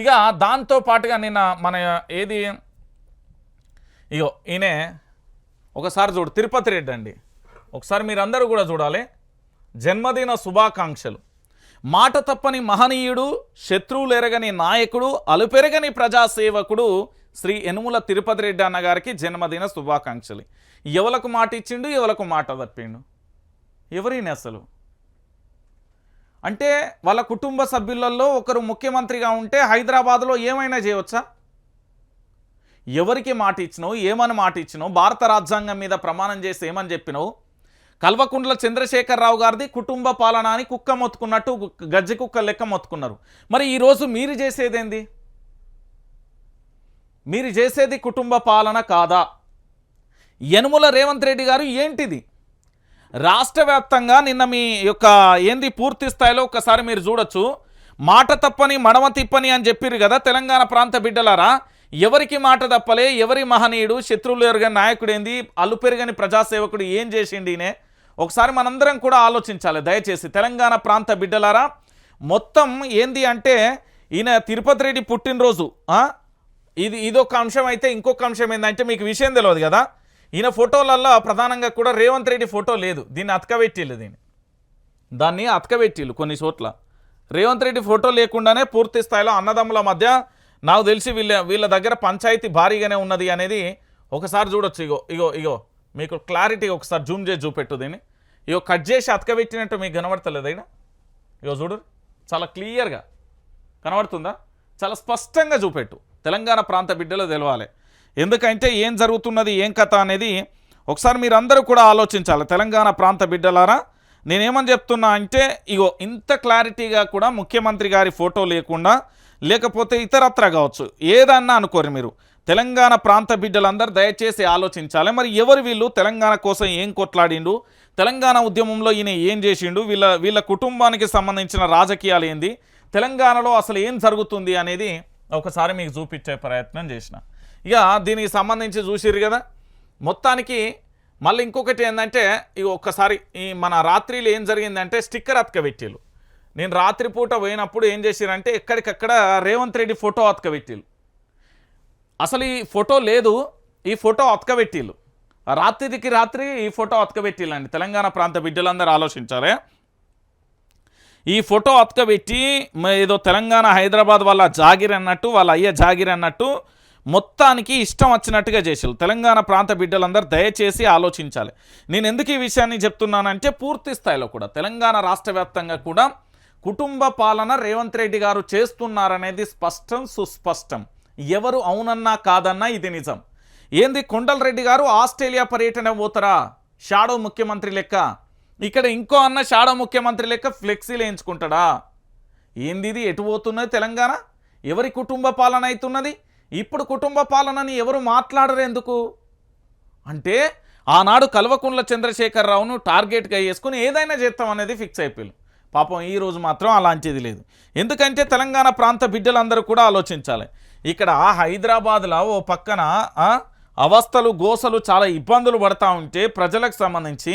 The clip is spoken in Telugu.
ఇక దాంతో పాటుగా నిన్న మన ఏది? ఇగో ఈయనే ఒకసారి చూడు తిరుపతి రెడ్డి అండి. ఒకసారి మీరందరూ కూడా చూడాలి. జన్మదిన శుభాకాంక్షలు. మాట తప్పని మహనీయుడు శత్రువులు ఎరగని నాయకుడు అలుపెరగని ప్రజాసేవకుడు శ్రీ యనుముల తిరుపతి రెడ్డి అన్న గారికి జన్మదిన శుభాకాంక్షలు. ఎవలకు మాట ఇచ్చిండు ఎవలకు మాట తప్పిండు? ఎవరిని అసలు? అంటే వాళ్ళ కుటుంబ సభ్యులలో ఒకరు ముఖ్యమంత్రిగా ఉంటే హైదరాబాద్లో ఏమైనా చేయవచ్చా? ఎవరికి మాట ఇచ్చినావు? ఏమని మాట ఇచ్చినావు? భారత రాజ్యాంగం మీద ప్రమాణం చేసి ఏమని చెప్పినావు? కల్వకుంట్ల చంద్రశేఖరరావు గారిది కుటుంబ పాలన అని కుక్క మొత్తుకున్నట్టు గజ్జి కుక్క లెక్క మొత్తుకున్నారు. మరి ఈరోజు మీరు చేసేదేంది? మీరు చేసేది కుటుంబ పాలన కాదా? యనుముల రేవంత్ రెడ్డి గారు ఏంటిది? రాష్ట్ర వ్యాప్తంగా నిన్న మీ యొక్క ఏంది పూర్తి స్థాయిలో ఒకసారి మీరు చూడొచ్చు. మాట తప్పని మడమ తిప్పని అని చెప్పిర్రు కదా తెలంగాణ ప్రాంత బిడ్డలారా? ఎవరికి మాట తప్పలే ఎవరి మహనీయుడు శత్రువులు ఎరగని నాయకుడు ఏంది? అల్లు పెరగని ప్రజాసేవకుడు ఏం చేసిండి ఈయనే? ఒకసారి మనందరం కూడా ఆలోచించాలి. దయచేసి తెలంగాణ ప్రాంత బిడ్డలారా మొత్తం ఏంది అంటే ఈయన తిరుపతి రెడ్డి పుట్టినరోజు ఇది ఇదొక అంశం అయితే ఇంకొక అంశం ఏంటంటే మీకు విషయం తెలియదు కదా? ఈయన ఫోటోలల్లో ప్రధానంగా కూడా రేవంత్ రెడ్డి ఫోటో లేదు. దీన్ని అతకబెట్టిల్లు దీన్ని. దాన్ని అతకబెట్టిల్లు కొన్ని చోట్ల. రేవంత్ రెడ్డి ఫోటో లేకుండానే పూర్తి స్థాయిలో అన్నదమ్ముల మధ్య నాకు తెలిసి వీళ్ళ వీళ్ళ దగ్గర పంచాయతీ భారీగానే ఉన్నది అనేది ఒకసారి చూడొచ్చు. ఇగో ఇగో ఇగో మీకు క్లారిటీ ఒకసారి జూమ్ చేసి చూపెట్టు దీన్ని. ఇగో కట్ చేసి అతకబెట్టినట్టు మీకు కనబడతలేదు అయినా? ఇగో చూడు చాలా క్లియర్గా కనబడుతుందా? చాలా స్పష్టంగా చూపెట్టు. తెలంగాణ ప్రాంత బిడ్డలో తెలవాలి. ఎందుకంటే ఏం జరుగుతున్నది ఏం కథ అనేది ఒకసారి మీరందరూ కూడా ఆలోచించాలి. తెలంగాణ ప్రాంత బిడ్డలారా నేనేమని చెప్తున్నా అంటే ఇగో ఇంత క్లారిటీగా కూడా ముఖ్యమంత్రి గారి ఫోటో లేకుండా లేకపోతే ఇతరత్ర కావచ్చు ఏదన్నా అనుకోరు మీరు. తెలంగాణ ప్రాంత బిడ్డలందరూ దయచేసి ఆలోచించాలి. మరి ఎవరు వీళ్ళు? తెలంగాణ కోసం ఏం కొట్లాడిండు? తెలంగాణ ఉద్యమంలో ఈయన ఏం చేసిండు? వీళ్ళ వీళ్ళ కుటుంబానికి సంబంధించిన రాజకీయాలు ఏంది? తెలంగాణలో అసలు ఏం జరుగుతుంది అనేది ఒకసారి మీకు చూపించే ప్రయత్నం చేసిన. ఇక దీనికి సంబంధించి చూసిరు కదా. మొత్తానికి మళ్ళీ ఇంకొకటి ఏంటంటే ఇక ఒక్కసారి ఈ మన రాత్రిలో ఏం జరిగిందంటే స్టిక్కర్ అతకబెట్టిలు నేను రాత్రిపూట పోయినప్పుడు ఏం చేసిరంటే ఎక్కడికక్కడ రేవంత్ రెడ్డి ఫోటో అతకబెట్టిలు అసలు ఈ ఫోటో లేదు ఈ ఫోటో అతకబెట్టిలు రాత్రికి రాత్రి ఈ ఫోటో అతకబెట్టిలండి తెలంగాణ ప్రాంత బిడ్డలందరూ ఆలోచించాలి ఈ ఫోటో అతకబెట్టి ఏదో తెలంగాణ హైదరాబాద్ వాళ్ళ జాగిర్ అన్నట్టు వాళ్ళ అయ్య జాగిర్ అన్నట్టు మొత్తానికి ఇష్టం వచ్చినట్టుగా చేసారు తెలంగాణ ప్రాంత బిడ్డలందరూ దయచేసి ఆలోచించాలి. నేను ఎందుకు ఈ విషయాన్ని చెప్తున్నానంటే పూర్తి స్థాయిలో కూడా తెలంగాణ రాష్ట్ర వ్యాప్తంగా కూడా కుటుంబ పాలన రేవంత్ రెడ్డి గారు చేస్తున్నారనేది స్పష్టం సుస్పష్టం. ఎవరు అవునన్నా కాదన్నా ఇది నిజం. ఏంది కొండలరెడ్డి గారు ఆస్ట్రేలియా పర్యటన పోతారా? షాడో ముఖ్యమంత్రి లెక్క. ఇక్కడ ఇంకో అన్న షాడో ముఖ్యమంత్రి లెక్క ఫ్లెక్సీలు వేయించుకుంటాడా? ఏంది ఇది? ఎటు పోతున్నది తెలంగాణ? ఎవరి కుటుంబ పాలన అవుతున్నది ఇప్పుడు కుటుంబ పాలనని ఎవరు మాట్లాడరు ఎందుకు? అంటే ఆనాడు కల్వకుంట్ల చంద్రశేఖరరావును టార్గెట్గా వేసుకుని ఏదైనా చేస్తాం అనేది ఫిక్స్ అయిపోయారు పాపం ఈ రోజు మాత్రం అలాంటిది లేదు. ఎందుకంటే తెలంగాణ ప్రాంత బిడ్డలందరూ కూడా ఆలోచించాలి. ఇక్కడ హైదరాబాద్లో ఓ పక్కన అవస్థలు గోసలు చాలా ఇబ్బందులు పడతా ఉంటే ప్రజలకు సంబంధించి